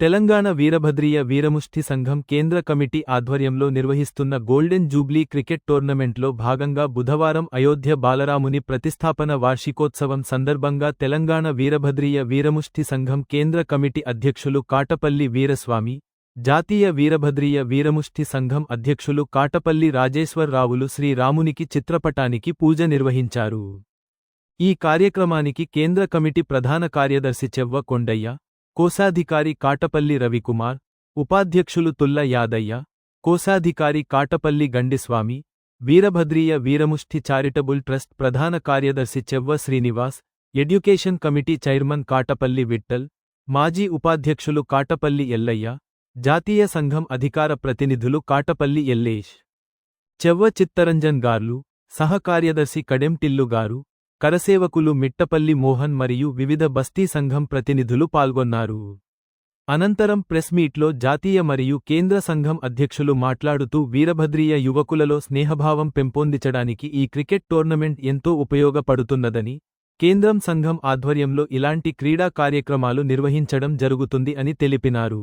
తెలంగాణ వీరభద్రీయ వీరముష్ఠి సంఘం కేంద్ర కమిటీ ఆధ్వర్యంలో నిర్వహిస్తున్న గోల్డెన్ జూబ్లీ క్రికెట్ టోర్నమెంట్లో భాగంగా బుధవారం అయోధ్య బాలరాముని ప్రతిష్టాపన వార్షికోత్సవం సందర్భంగా తెలంగాణ వీరభద్రీయ వీరముష్ఠి సంఘం కేంద్ర కమిటీ అధ్యక్షులు కాటపల్లి వీరస్వామి జాతీయ వీరభద్రీయ వీరముష్ఠి సంఘం అధ్యక్షులు కాటపల్లి రాజేశ్వరరావులు శ్రీరామునికి చిత్రపటానికి పూజ నిర్వహించారు. ఈ కార్యక్రమానికి కేంద్ర కమిటీ ప్రధాన కార్యదర్శి చెవ్వ కొండయ్య కోశాధికారి కాటపల్లి రవికుమార్ ఉపాధ్యక్షులు తుల్ల యాదయ్య కోశాధికారి కాటపల్లి గండిస్వామి వీరభద్రీయ వీరముష్ఠి చారిటబుల్ ట్రస్ట్ ప్రధాన కార్యదర్శి Chevva Srinivas education committee chairman Katapalli Vittal మాజీ ఉపాధ్యక్షులు కాటపల్లి ఎల్లయ్య జాతీయ సంఘం అధికార ప్రతినిధులు కాటపల్లి ఎల్లేష్. చెవ్వ చిత్తరంజన్ గార్లు సహకార్యదర్శి కడెంటిల్లు గారు కరసేవకులు మిట్టపల్లి మోహన్ మరియు వివిధ బస్తీ సంఘం ప్రతినిధులు పాల్గొన్నారు. అనంతరం ప్రెస్ మీట్లో జాతీయ మరియు కేంద్ర సంఘం అధ్యక్షులు మాట్లాడుతూ వీరభద్రీయ యువకులలో స్నేహభావం పెంపొందించడానికి ఈ క్రికెట్ టోర్నమెంట్ ఎంతో ఉపయోగపడుతున్నదని కేంద్రం సంఘం ఆధ్వర్యంలో ఇలాంటి క్రీడా కార్యక్రమాలు నిర్వహించడం జరుగుతుంది అని తెలిపినారు.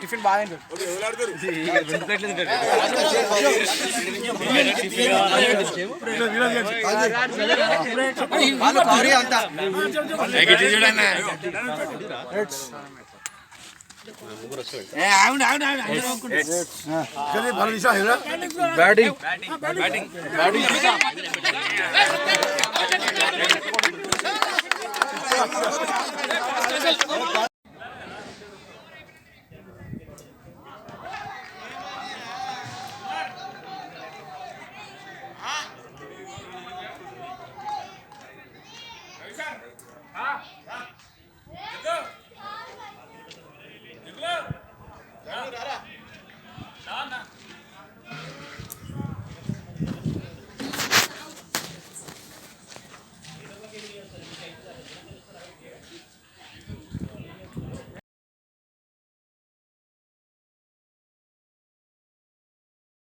టిఫిన్ బాగా బ్యాటింగ్